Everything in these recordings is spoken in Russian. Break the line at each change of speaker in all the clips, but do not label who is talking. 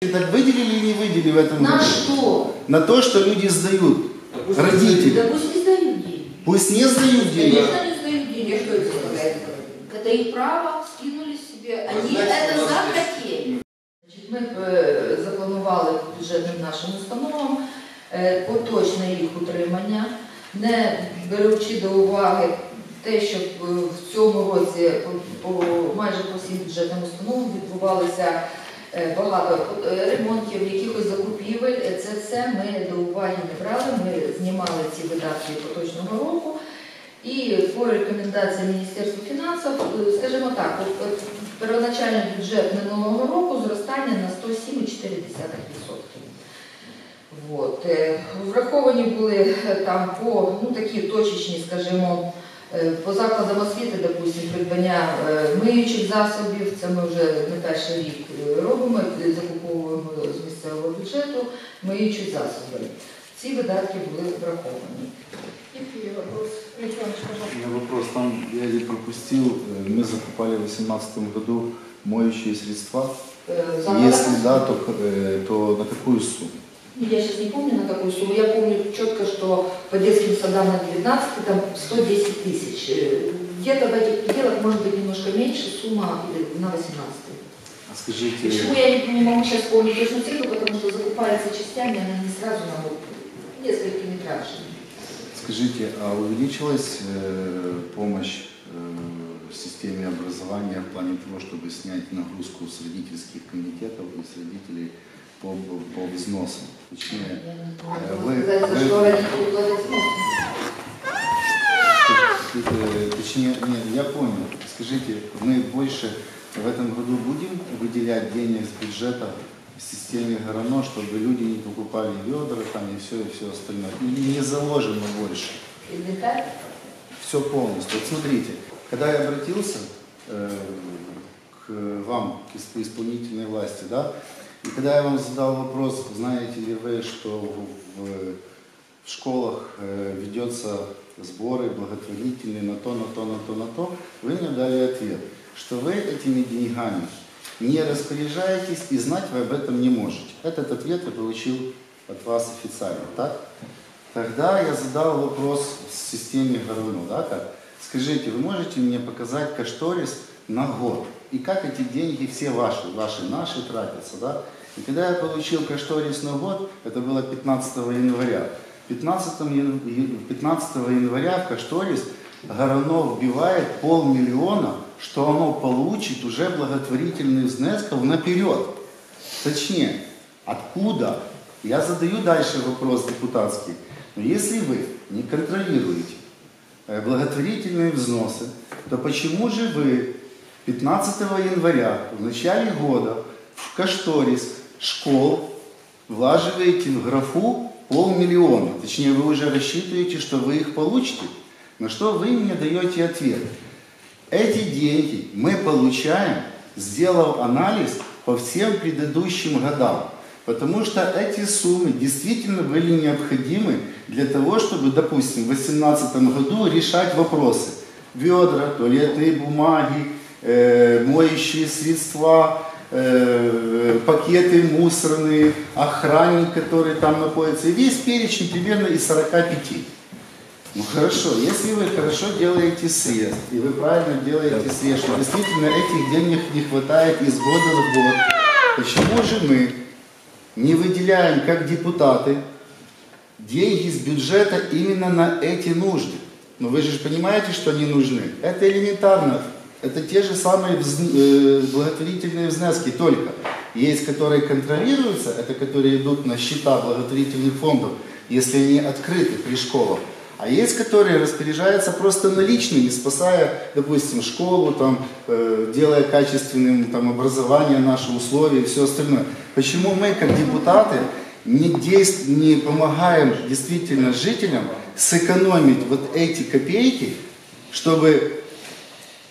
Так выделили или не выделили в этом
На
году?
что?
На то, что люди сдают. Родители.
Да пусть не сдают деньги.
Пусть не сдают деньги.
Конечно, не сдают деньги. А Что это составляет? Это их право, скинули себе. Они это захотели. Значить, Ми е, запланували бюджетним нашим установам е, поточне їх утримання, не беручи до уваги те, що е, в цьому році по, по майже по всім бюджетним установам відбувалися е, багато е, ремонтів, якихось закупівель. Е, Це все ми до уваги не брали. Ми знімали ці видатки поточного року. І по рекомендаціям Міністерства фінансів, е, скажімо так, от, от первоначальний бюджет минулого року зростання на 107,4%. Вот. е, Враховані були е, там по ну, такі точечні, скажімо, е, по закладам освіти, допустим, придбання е, миючих засобів, це ми вже не перший рік е, робимо, е, закуповуємо з місцевого бюджету миючі засоби. Ці видатки були враховані.
Какие вопросы? Александр,
У
пожалуйста.
меня вопрос, там я или пропустил, э, мы закупали в 2018 году моющие средства.
Е, за
Если да, то, э, то на какую сумму?
Я сейчас не помню на какую сумму. Я помню четко, что по детским садам на 19 там 110 тысяч. Э, Где-то в этих пределах может быть немножко меньше сумма или на 18.
А скажите,
Почему я не, не могу сейчас помнить точную цифру, потому что закупается частями, она не сразу на год, несколькими траншами.
скажите, а увеличилась э, помощь э, в системе образования в плане того, чтобы снять нагрузку с родительских комитетов и с родителей по, по взносам? Точнее,
могу
вы-
взносы.
Э, Точнее, нет, я понял. Скажите, мы больше в этом году будем выделять денег с бюджета в системе ГРАНО, чтобы люди не покупали ведра там и все, и все остальное? Или не заложено больше? Все полностью. Вот смотрите, когда я обратился э, к вам, к исп- исполнительной власти, да, и когда я вам задал вопрос, знаете ли вы, что в, в- в школах э, ведется сборы благотворительные на то, на то, на то, на то, вы мне дали ответ, что вы этими деньгами не распоряжаетесь и знать вы об этом не можете. Этот ответ я получил от вас официально, так? Тогда я задал вопрос в системе ГРУНО, да, как? Скажите, вы можете мне показать кошторис на год? И как эти деньги все ваши, ваши, наши тратятся, да? И когда я получил кошторис на год, это было 15 января, 15, ян- я- 15 января в кошторис Горанов вбивает полмиллиона, что оно получит уже благотворительный внесков наперед. Точнее, откуда? Я задаю дальше вопрос депутатский. Но если вы не контролируете э, благотворительные взносы, то почему же вы 15 января, в начале года, в кошторис школ влаживаете в графу полмиллиона? Точнее, вы уже рассчитываете, что вы их получите? На что вы мне даете ответ? Эти деньги мы получаем, сделав анализ по всем предыдущим годам. Потому что эти суммы действительно были необходимы для того, чтобы, допустим, в 2018 году решать вопросы. Ведра, туалетные бумаги, моющие средства, э, пакеты мусорные, охранник, который там находится. И весь перечень примерно из 45. Ну хорошо, если вы хорошо делаете срез, и вы правильно делаете срез, что действительно этих денег не хватает из года в год, почему же мы не выделяем как депутаты деньги из бюджета именно на эти нужды? Ну вы же понимаете, что они нужны. Это элементарно. Это те же самые вз- э, благотворительные взноски, только есть, которые контролируются, это которые идут на счета благотворительных фондов, если они открыты при школах. А есть, которые распоряжаются просто наличными, спасая, допустим, школу, там, э, делая качественным там, образование, наши условия и все остальное. Почему мы, как депутаты, не, действ- не помогаем действительно жителям сэкономить вот эти копейки, чтобы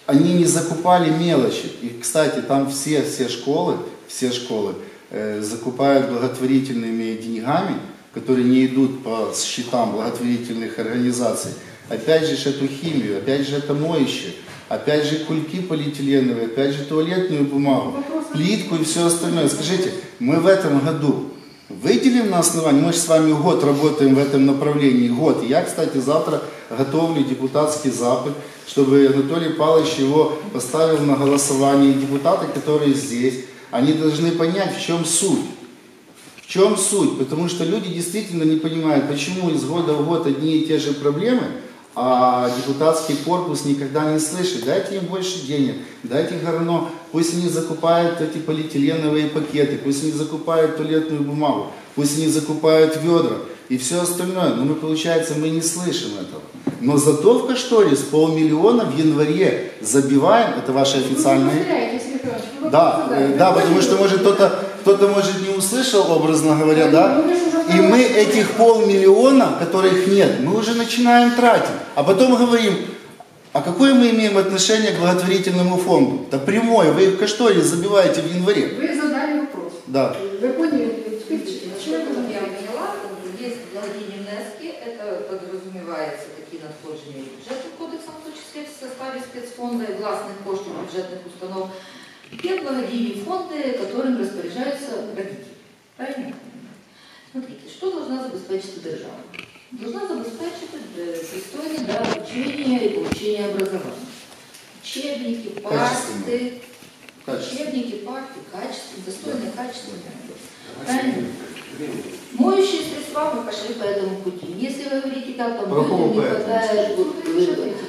они не закупали мелочи. И, кстати, там все, все школы, все школы э, закупают благотворительными деньгами, которые не идут по счетам благотворительных организаций. Опять же эту химию, опять же это моющее, опять же кульки полиэтиленовые, опять же туалетную бумагу. Плитку и все остальное. Скажите, мы в этом году выделим на основании, мы же с вами год работаем в этом направлении, год. Я, кстати, завтра готовлю депутатский запад, чтобы Анатолий Павлович его поставил на голосование. Депутаты, которые здесь, они должны понять, в чем суть. В чем суть? Потому что люди действительно не понимают, почему из года в год одни и те же проблемы, а депутатский корпус никогда не слышит. Дайте им больше денег, дайте горно, пусть они закупают эти полиэтиленовые пакеты, пусть они закупают туалетную бумагу, пусть они закупают ведра и все остальное. Но мы, получается, мы не слышим этого. Но зато в Кашторис полмиллиона в январе забиваем, это ваши официальные...
вы
Да, э, да, потому что может кто-то кто-то может не услышал, образно говоря, да, и мы этих полмиллиона, которых нет, мы уже начинаем тратить, а потом говорим, а какое мы имеем отношение к благотворительному фонду? Да прямое, вы их в Кашторе забиваете в январе.
Вы задали вопрос.
Да.
Вы поняли, теперь чего это
Я поняла, есть благодійні внески, это подразумевается такі надходження і бюджетним кодексом, в тому числі в составі спецфонду і власних коштів бюджетних установ. Є благодійні фонди, которым распоряжаются родители. Правильно? Смотрите, что должна забезпечити держава? Должна забезпечити пристойне да, обучение и получение образования. Учебники, парты, учебники, парты, качество, достойное качество. Правильно? Моющие средства мы пошли по этому пути. Если вы говорите, как там людям не хватает, вот,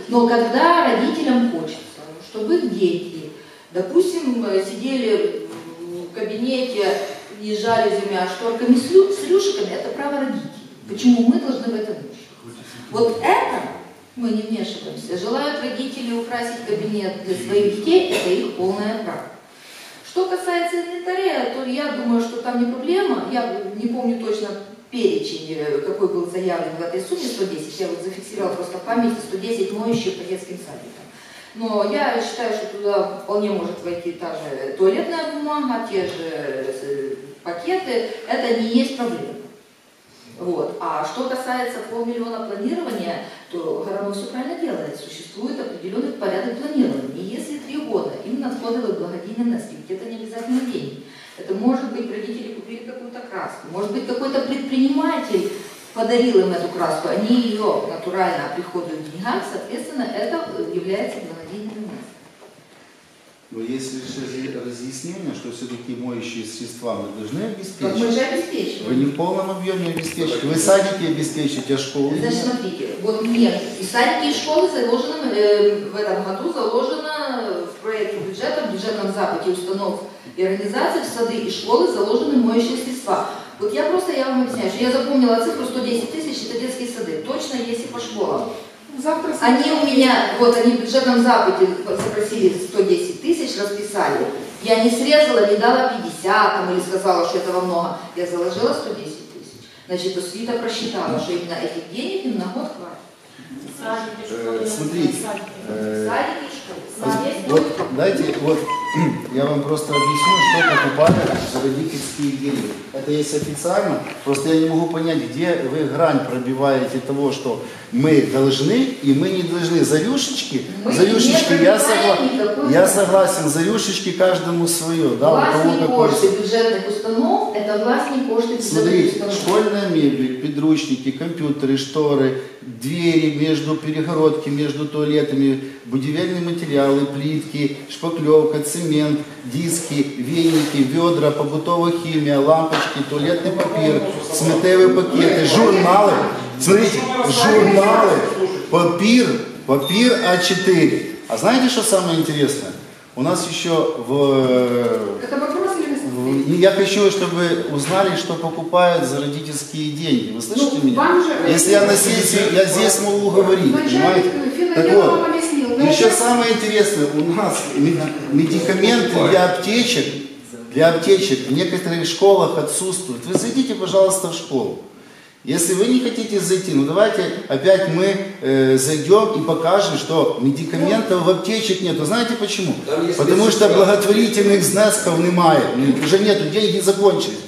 но когда родителям хочется, чтобы их дети, допустим, сидели в кабинете и жали двумя шторками с, лю- с рюшиками, это право родителей. Почему мы должны в этом вмешиваться? Вот это мы не вмешиваемся. Желают родители украсить кабинет для своих детей, это их полное право. Что касается инвентаря, то я думаю, что там не проблема. Я не помню точно перечень, э, какой был заявлен в этой сумме 110. Я вот зафиксировала просто в памяти 110 моющих по детским садикам. Но я считаю, что туда вполне может войти та же туалетная бумага, те же э, пакеты. Это не есть проблема. Вот. А что касается полмиллиона планирования, то Горанов все правильно делает. Существует определенный порядок планирования. И если три года им надходили благодійные носки, это не обязательно деньги. Это может быть родители купили какую-то краску, может быть какой-то предприниматель подарил им эту краску, они ее натурально оприходуют в деньгах, соответственно, это является носками.
Но есть разъяснение, что все-таки моющие средства мы должны
Как мы
обеспечить.
же
Вы
обеспечиваем.
не в полном объеме обеспечите. Вы садики обеспечите, а школы
Значит,
нет.
смотрите, вот нет, и садики, и школы заложено, э, в этом году заложено в проекте бюджета, в бюджетном западе установ и организаций, в сады и школы заложены моющие средства. Вот я просто, я вам объясняю, что я запомнила цифру 110 тысяч, это детские сады. Точно, если по школам.
Завтра
Они у меня, вот они в бюджетном западе запросили 110 тысяч, расписали. Я не срезала, не дала 50 там, или сказала, что этого много. Я заложила 110 тысяч. Значит, Свита просчитала, что именно этих денег им на год хватит.
Э, Смотрите, э. Вот, дайте, вот я вам просто объясню, что покупали за родительские деньги. Это есть официально, просто я не могу понять, где вы грань пробиваете того, что мы должны и мы не должны. За рюшечки,
Мы
за рюшечки
не
я, согла- я согласен, за рюшечки каждому свое. Да,
Власні кошти бюджетних установ – это власні кошти бюджетних
Смотрите,
установ.
школьная мебель, подручники, компьютеры, шторы, двери между перегородки, между туалетами, будивельные материалы, плитки, шпаклевка, цемент, диски, веники, ведра, побутовая химия, лампочки, туалетный папир, сметевые пакеты, журналы. Смотрите, журналы, папир, папир А4. А знаете, что самое интересное? У нас еще в
Это вопрос или выступление?
в- Я хочу, чтобы узнали, что покупают за родительские деньги. Вы слышите
Ну,
меня?
же-
Если я на сессии, я здесь могу говорить, понимаете? Так вот,
объяснила. Вы
еще
опять-
самое интересное, у нас мед- медикаменты для аптечек, для аптечек в некоторых школах отсутствуют. Вы зайдите, пожалуйста, в школу. Если вы не хотите зайти, ну давайте опять мы э, зайдем и покажем, что медикаментов в аптечек нету. Знаете почему? Потому что благотворительных знесков немає. Ну, Уже нету, деньги закончились.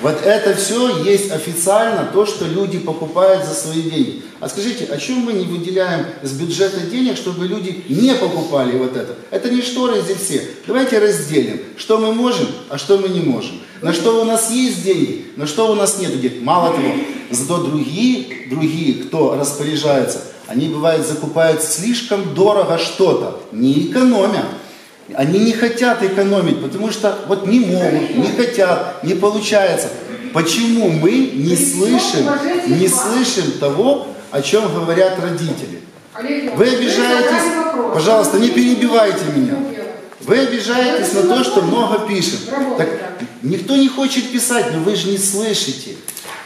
Вот это все есть официально то, что люди покупают за свои деньги. А скажите, о чем мы не выделяем с бюджета денег, чтобы люди не покупали вот это? Это не шторы здесь все. Давайте разделим, что мы можем, а что мы не можем. На что у нас есть деньги, на что у нас нет денег. Мало того, зато другие, другие, кто распоряжается, они бывает закупают слишком дорого что-то, не экономя. Они не хотят экономить, потому что вот не могут, не хотят, не получается. Почему мы не слышим, не слышим того, о чем говорят родители? Вы обижаетесь, пожалуйста, не перебивайте меня. Вы обижаетесь на то, что много пишем. Так никто не хочет писать, но вы же не слышите.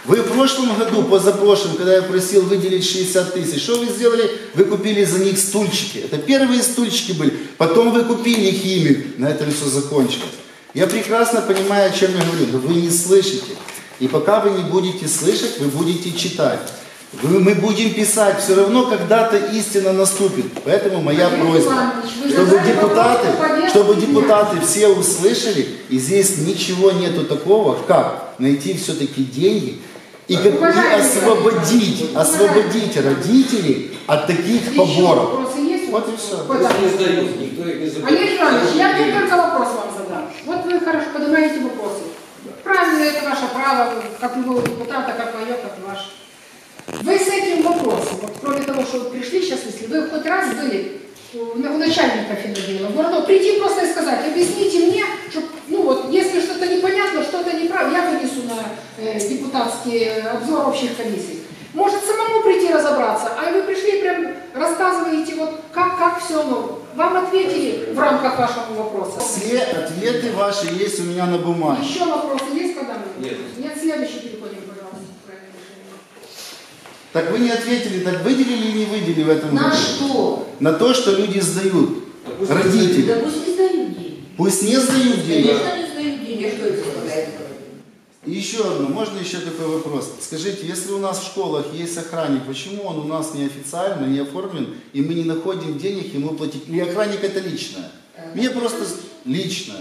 Вы в прошлом году, позапрошлом, когда я просил выделить 60 тысяч, что вы сделали? Вы купили за них стульчики. Это первые стульчики были. Потом вы купили химик. На этом все закончилось. Я прекрасно понимаю, о чем я говорю, но вы не слышите. И пока вы не будете слышать, вы будете читать. Вы- мы будем писать, все равно когда-то истина наступит. Поэтому моя
Олег
просьба,
Иванович,
чтобы депутаты,
вопрос
чтобы депутаты все услышали, и здесь ничего нету такого, как найти все-таки деньги и, как, и освободить, освободить родителей от таких
Еще
поборов.
вопросы есть?
Вот и
сдают, никто их не забирает.
Олег Иванович, я тут только вопрос вам задам. Вот вы хорошо поднимаете вопросы. Правильно, это ваше право, как любого депутата, как мое, как ваше. Вы с этим вопросом, вот кроме того, что вы пришли сейчас, если вы хоть раз были у на- у начальника финотдела, в Городок, прийти просто и сказать, объясните мне, чтоб, ну вот, если что-то непонятно, что-то неправильно, я вынесу на э, депутатский э, обзор общих комиссий. Может самому прийти разобраться, а вы пришли прям рассказываете, вот как, как все, ну, вам ответили в рамках вашего вопроса.
Все ответы ваши есть у меня на бумаге.
Еще вопросы есть когда-нибудь?
Нет.
Нет, следующий переходим, пожалуйста.
Так вы не ответили, так выделили или не выделили в этом
На
году?
что?
На то, что люди сдают.
Да пусть
Родители.
Да пусть не сдают деньги.
Пусть не сдают деньги.
Конечно, не сдают деньги. Что это заставляет?
И еще одно, можно еще такой вопрос. Скажите, если у нас в школах есть охранник, почему он у нас неофициально, не оформлен, и мы не находим денег ему платить? Или охранник это личное? Мне просто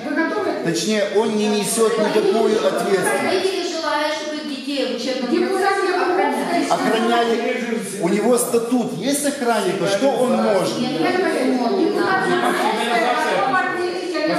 готовы?
Точнее, он не несет никакую ответственность.
Родители желают, чтобы их детей в учебном
Депутат
процессе охраняли.
Охраняли, у него статут есть охранника, что он может?
Нет,
Я говорю,
нет,
депутат
нет.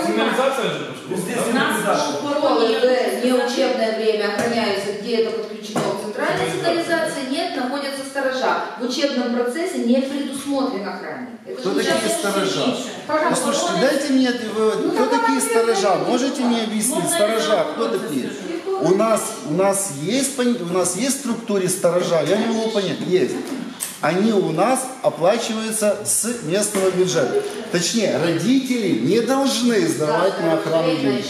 Сигнализация же пошла.
Школы в неучебное время охраняются, где это подключено к центральной сигнализации, нет, находятся сторожа. В учебном процессе не предусмотрен охранник. Это
Кто такие сторожа? Ну,
Пожалуйста.
слушайте, дайте мне, это, вы-
Ну,
кто такие сторожа? Можете мне объяснить? Сторожа, кто такие? У нас, у нас есть, у нас есть в структуре сторожа, я не могу понять, есть. Они у нас оплачиваются с местного бюджета. Точнее, родители не должны сдавать на охрану деньги.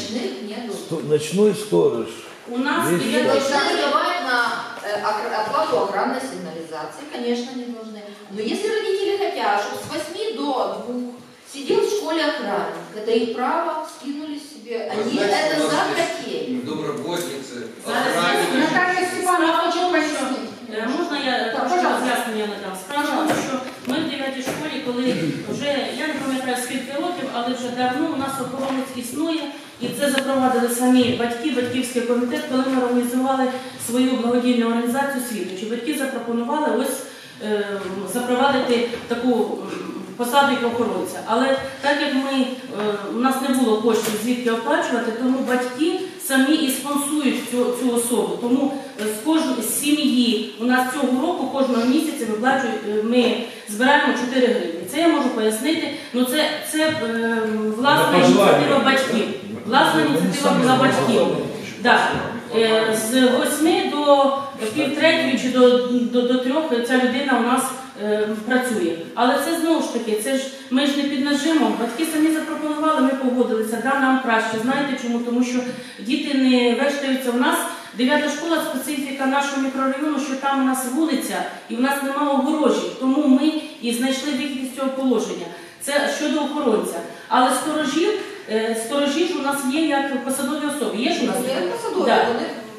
Ночной сторож.
У нас
Есть.
Не должны выдавать на э, оплату охранной сигнализации, конечно, не должны. Но если родители хотят, чтобы с 8 до 2 сидел в школе охранник, это их право, скинули себе,
Вы
они
знаете,
это захотели.
есть Доброботницы,
Зараз
охранники.
Наталья Степановна
Справа Можна я трошки роз'яснення надам? Справа в тому, що ми в 9 школі, коли вже, я не пам'ятаю скільки років, але вже давно у нас охоронець існує, і це запровадили самі батьки, батьківський комітет, коли ми організували свою благодійну організацію «Світочі». Батьки запропонували ось е, запровадити таку посаду як охоронця. Але так як ми, е, у нас не було коштів звідки оплачувати, тому батьки самі і спонсують цю, цю особу. Тому е, з кожної з сім'ї у нас цього року кожного місяця виплачують, е, ми збираємо 4 гривні. Це я можу пояснити. Ну це, це е, власна ініціатива батьків. Власна ініціатива була батьків. Да. Е, З 8 до півтретьої чи до, до, до трьох ця людина у нас е, працює. Але це знову ж таки, це ж ми ж не під нажимом. Батьки самі запропонували, ми погодилися. Да, нам краще. Знаєте чому? Тому що діти не вештаються. У нас дев'ята школа специфіка нашого мікрорайону, що там у нас вулиця і в нас немає огорожі. Тому ми і знайшли вихід із цього положення. Це щодо охоронця. Але сторожів, е, сторожі ж у нас є як посадові особи. Є ж у нас
Є посадові,
Да.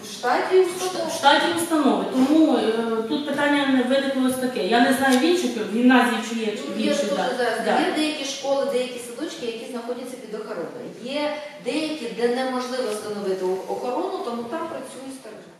В штаті
в штаті установи. Тому е, тут питання не виникло ось таке. Я не знаю в інших в гімназії, чи є
чи
в
є
інших.
дуже
да.
зараз
Да.
є деякі школи, деякі садочки, які знаходяться під охороною. Є деякі, де неможливо встановити охорону, тому там працює сторожа.